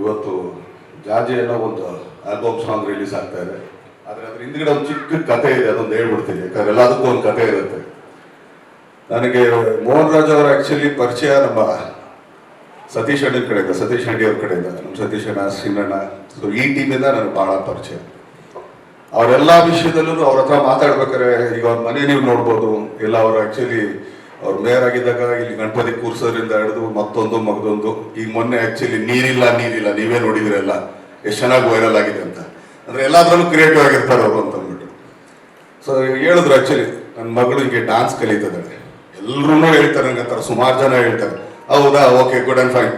ಇವತ್ತು ಜಾಜಿ ಅನ್ನೋ ಒಂದು ಆಲ್ಬಮ್ ಸಾಂಗ್ ರಿಲೀಸ್ ಆಗ್ತಾ ಇದೆ. ಆದರೆ ಅದ್ರ ಹಿಂದ್ಗಡೆ ಒಂದು ಚಿಕ್ಕ ಕತೆ ಇದೆ, ಅದೊಂದು ಹೇಳ್ಬಿಡ್ತೀನಿ. ಯಾಕಂದ್ರೆ ಎಲ್ಲದಕ್ಕೂ ಒಂದು ಕತೆ ಇರುತ್ತೆ. ನನಗೆ ಮೋಹನ್ ರಾಜ್ ಅವರ ಆ್ಯಕ್ಚುಲಿ ಪರಿಚಯ ನಮ್ಮ ಸತೀಶ್ ಅಣ್ಣನ ಕಡೆಯಿಂದ, ಸತೀಶ್ ಅಡ್ಡಿ ಅವ್ರ ಕಡೆಯಿಂದ. ನಮ್ಮ ಸತೀಶ್ ಅಣ್ಣ ಸಿಂಗಣ್ಣ ಸೊ ಈ ಟೀಮಿಂದ ನನಗೆ ಬಹಳ ಪರಿಚಯ. ಅವರೆಲ್ಲ ವಿಷಯದಲ್ಲೂ ಅವ್ರ ಹತ್ರ ಮಾತಾಡ್ಬೇಕಾದ್ರೆ ಈಗ ಅವ್ರ ಮನೆ ನೀವು ನೋಡ್ಬೋದು. ಇಲ್ಲ ಅವರು ಆಕ್ಚುಲಿ ಅವ್ರು ಮೇಯರ್ ಆಗಿದ್ದಾಗ ಇಲ್ಲಿ ಗಣಪತಿ ಕೂರಿಸೋದ್ರಿಂದ ಹಿಡಿದು ಮತ್ತೊಂದು ಮಗದೊಂದು ಈಗ ಮೊನ್ನೆ ಆಕ್ಚುಲಿ ನೀರಿಲ್ಲ ನೀರಿಲ್ಲ. ನೀವೇ ನೋಡಿದಿರಲ್ಲ ಎಷ್ಟು ಚೆನ್ನಾಗಿ ವೈರಲ್ ಆಗಿದೆ ಅಂತ. ಅಂದ್ರೆ ಎಲ್ಲಾದ್ರಲ್ಲೂ ಕ್ರಿಯೇಟಿವ್ ಆಗಿರ್ತಾರೆ ಅವರು ಅಂತ ಅಂದ್ಬಿಟ್ಟು. ಸೊ ಹೇಳಿದ್ರು ಆಕ್ಚುಲಿ ನನ್ನ ಮಗಳು ಹಿಂಗೆ ಡಾನ್ಸ್ ಕಲಿತದಾಳೆ. ಎಲ್ಲರೂ ಹೇಳ್ತಾರೆ ನಂಗೆ ಅಂತಾರೆ ಸುಮಾರು ಜನ ಹೇಳ್ತಾರೆ. ಹೌದಾ? Okay good and fine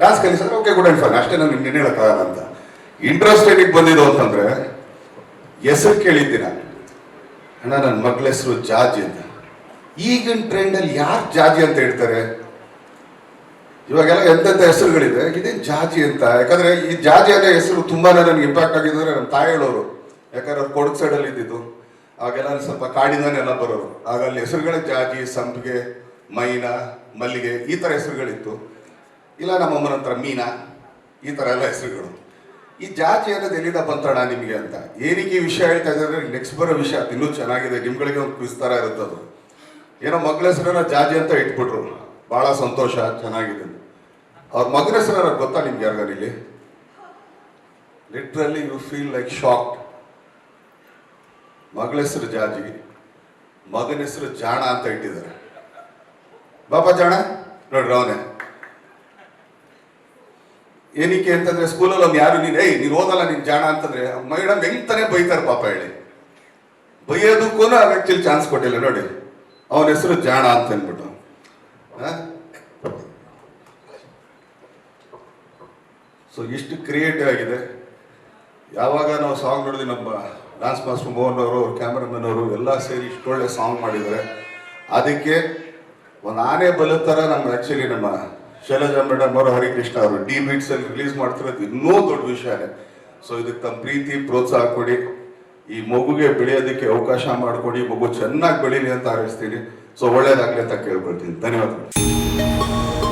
dance ಕಲಿಸಿದ್ರೆ okay good and fine ಅಷ್ಟೇ ನಾನು ನಿನ್ನೆ ಹೇಳಕ್ಕಾಗಲ್ಲ ಅಂತ. ಇಂಟ್ರೆಸ್ಟ್ ಏನಕ್ಕೆ ಬಂದಿದ್ದು ಅಂತಂದ್ರೆ, ಹೆಸರು ಕೇಳಿದ್ದೀನ ಅಣ್ಣ ನನ್ನ ಮಗಳ ಹೆಸರು ಜಾಜಿ ಅಂತ. ಈಗಿನ ಟ್ರೆಂಡಲ್ಲಿ ಯಾರು ಜಾಜಿ ಅಂತ ಹೇಳ್ತಾರೆ? ಇವಾಗೆಲ್ಲ ಎಂತೆಂಥ ಹೆಸರುಗಳಿದೆ? ಇದೇನು ಜಾಜಿ ಅಂತ? ಯಾಕಂದ್ರೆ ಈ ಜಾಜಿ ಅನ್ನೋ ಹೆಸರು ತುಂಬಾನೇ ನನಗೆ ಇಂಪ್ಯಾಕ್ಟ್ ಅಂದ್ರೆ ನಮ್ಮ ತಾಯಿ ಹೇಳೋರು ಯಾಕಂದ್ರೆ ಅವ್ರು ಕೊಡಗು ಸೈಡಲ್ಲಿ ಇದ್ದಿದ್ದು. ಆಗೆಲ್ಲ ಸ್ವಲ್ಪ ಕಾಡಿಂದನೆಲ್ಲ ಬರೋರು. ಆಗ ಅಲ್ಲಿ ಹೆಸರುಗಳೇ ಜಾಜಿ, ಸಂಪಿಗೆ, ಮೈನಾ, ಮಲ್ಲಿಗೆ ಈ ಥರ ಹೆಸರುಗಳಿತ್ತು. ಇಲ್ಲ ನಮ್ಮಮ್ಮನ ಹತ್ರ ಮೀನಾ, ಈ ಥರ ಎಲ್ಲ ಹೆಸರುಗಳು. ಈ ಜಾಜಿ ಅನ್ನೋದು ಎಲ್ಲಿಂದ ಬಂತಣ ನಿಮಗೆ ಅಂತ? ಏನಕ್ಕೆ ಈ ವಿಷಯ ಹೇಳ್ತಾ ಇದ್ದಾರೆ ನೆಕ್ಸ್ಟ್ ಬರೋ ವಿಷಯ ಇನ್ನೂ ಚೆನ್ನಾಗಿದೆ. ನಿಮ್ಗಳಿಗೆ ಒಂದು ವಿಸ್ತಾರ ಇರುತ್ತೆ ಅದು. ಏನೋ ಮಗಳ ಹೆಸರನ್ನ ಜಾಜಿ ಅಂತ ಇಟ್ಬಿಟ್ರು. ಬಹಳ ಸಂತೋಷ, ಚೆನ್ನಾಗಿದೆ ಅವ್ರ ಮಗನ ಹೆಸರ ಗೊತ್ತಾ ನಿಮ್ಗೆ ಯಾರಿಗಾರ ಇಲ್ಲಿ? Literally you feel like shocked ಮಗಳ ಹೆಸರು ಜಾಜಿ, ಮಗನ ಹೆಸರು ಜಾಣ ಅಂತ ಇಟ್ಟಿದ್ದಾರೆ. ಬಾಬಾ ಜಾಣ, ನೋಡ್ರಿ ಅವನೇ. ಏನಕ್ಕೆ ಅಂತಂದ್ರೆ ಸ್ಕೂಲಲ್ಲಿ ಒಂದು ಯಾರು ನೀನು, ಏಯ್, ನೀನು ಓದಲ್ಲ ನೀನು ಜಾಣ ಅಂತಂದ್ರೆ, ಮೇಡಮ್ ಹೆಂಗ್ ತಾನೇ ಬೈತಾರೆ ಪಾಪ ಹೇಳಿ. ಬೈಯೋದಕ್ಕೂ ಆಕ್ಚುಲಿ ಚಾನ್ಸ್ ಕೊಟ್ಟಿಲ್ಲ, ನೋಡಿ. ಅವನ ಹೆಸರು ಜಾಣ ಅಂತ ಅಂದ್ಬಿಟ್ಟು. ಸೊ ಇಷ್ಟು ಕ್ರಿಯೇಟಿವ್ ಆಗಿದೆ. ಯಾವಾಗ ನಾವು ಸಾಂಗ್ ನೋಡಿದ್ವಿ, ನಮ್ಮ ಡಾನ್ಸ್ ಮಾಸ್ಟರ್ ಮೋಹನ್ ಅವರು ಕ್ಯಾಮ್ರಾಮನ್ ಅವರು, ಎಲ್ಲ ಸೇರಿ ಇಷ್ಟೊಳ್ಳೆ ಸಾಂಗ್ ಮಾಡಿದ್ದಾರೆ. ಅದಕ್ಕೆ ಒಂದು ಆನೆ ಬಲದ ಥರ ನಮ್ಮ ಆ್ಯಕ್ಚುಲಿ ನಮ್ಮ ಶೈಲಜಾ ಮೇಡಮ್ ಅವರು, ಹರಿಕೃಷ್ಣ ಅವರು ಡಿ ಬೀಟ್ಸಲ್ಲಿ ರಿಲೀಸ್ ಮಾಡ್ತಿರೋದು ಇನ್ನೂ ದೊಡ್ಡ ವಿಷಯನೇ. ಸೊ ಇದಕ್ಕೆ ತಮ್ಮ ಪ್ರೀತಿ, ಪ್ರೋತ್ಸಾಹ ಕೊಡಿ. ಈ ಮಗುಗೆ ಬೆಳೆಯೋದಕ್ಕೆ ಅವಕಾಶ ಮಾಡಿಕೊಡಿ, ಮಗು ಚೆನ್ನಾಗಿ ಬೆಳೀಲಿ ಅಂತ ಹಾರೈಸ್ತೀನಿ ಸೊ ಒಳ್ಳೇದಾಗಲಿ ಅಂತ ಕೇಳ್ಕೊಳ್ತೀನಿ. ಧನ್ಯವಾದಗಳು.